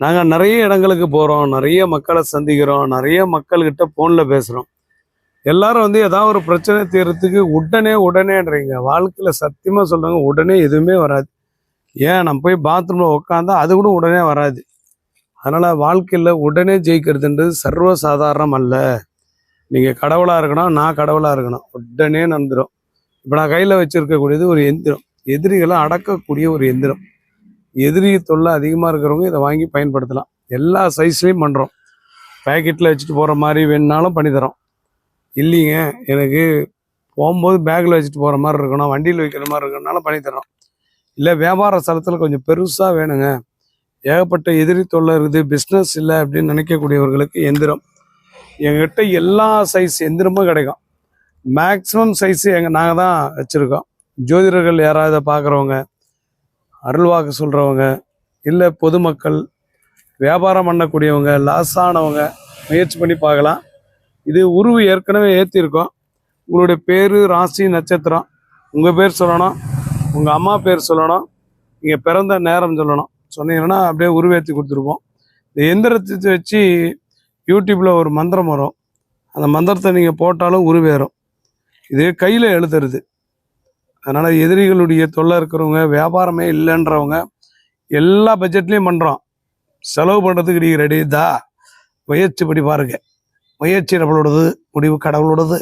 நாங்கள் நிறைய இடங்களுக்கு போகிறோம் நிறைய மக்களை சந்திக்கிறோம் நிறைய மக்கள்கிட்ட ஃபோனில் பேசுகிறோம் எல்லாரும் வந்து ஏதாவது ஒரு பிரச்சனை தீர்றதுக்கு உடனே உடனேன்றீங்க. வாழ்க்கையில் சத்தியமாக சொல்கிறாங்க உடனே எதுவுமே வராது. ஏன்? நம்ம போய் பாத்ரூமில் உட்காந்தா அது கூட உடனே வராது. அதனால் வாழ்க்கையில் உடனே ஜெயிக்கிறதுன்றது சர்வ சாதாரணம் அல்ல. நீங்கள் கடவுளாக இருக்கணும் நான் கடவுளாக இருக்கணும். உடனே நடந்துடும் இப்போ நான் கையில் வச்சுருக்கக்கூடியது ஒரு எந்திரம். எதிரிகளை அடக்கக்கூடிய ஒரு எந்திரம். எதிரி தொல்லை அதிகமாக இருக்கிறவங்க இதை வாங்கி பயன்படுத்தலாம். எல்லா சைஸ்லேயும் பண்ணுறோம் பேக்கெட்டில் வச்சுட்டு போகிற மாதிரி வேணுனாலும் பண்ணித்தரோம் இல்லைங்க எனக்கு போகும்போது பேக்கில் வச்சுட்டு போகிற மாதிரி இருக்கணும் வண்டியில் வைக்கிற மாதிரி இருக்கணும்னாலும் பண்ணித்தரோம் இல்லை வியாபார ஸ்தலத்தில் கொஞ்சம் பெருசாக வேணுங்க. ஏகப்பட்ட எதிரி தொல்லை இருக்குது பிஸ்னஸ் இல்லை அப்படின்னு நினைக்கக்கூடியவர்களுக்கு எந்திரம். எங்கிட்ட எல்லா சைஸ் எந்திரமும் கிடைக்கும். மேக்ஸிமம் சைஸு எங்கள் நாங்கள் தான் வச்சுருக்கோம். ஜோதிடர்கள் யாராவது பார்க்குறவங்க அருள்வாக்கு சொல்கிறவங்க இல்லை பொதுமக்கள் வியாபாரம் பண்ணக்கூடியவங்க லாஸ் ஆனவங்க முயற்சி பண்ணி பார்க்கலாம். இது உருவு ஏற்கனவே ஏற்றிருக்கோம் உங்களுடைய பேர் ராசி நட்சத்திரம் உங்கள் பேர் சொல்லணும் உங்கள் அம்மா பேர் சொல்லணும் நீங்கள் பிறந்த நேரம் சொல்லணும். சொன்னீங்கன்னா அப்படியே உருவேற்றி கொடுத்துருப்போம். இந்த எந்திரத்தை வச்சு யூடியூப்பில் ஒரு மந்திரம் வரும். அந்த மந்திரத்தை நீங்கள் போட்டாலும் உருவேறும். இது கையில் எழுதுறது. அதனால் எதிரிகளுடைய தொல்லை இருக்கிறவங்க வியாபாரமே இல்லைன்றவங்க எல்லா பட்ஜெட்லேயும் பண்ணுறோம் செலவு பண்ணுறதுக்கு நீங்கள் ரெடி தா முயற்சி படி பாருங்கள் முயற்சி நம்மளோடது முடிவு கடவுளோடது.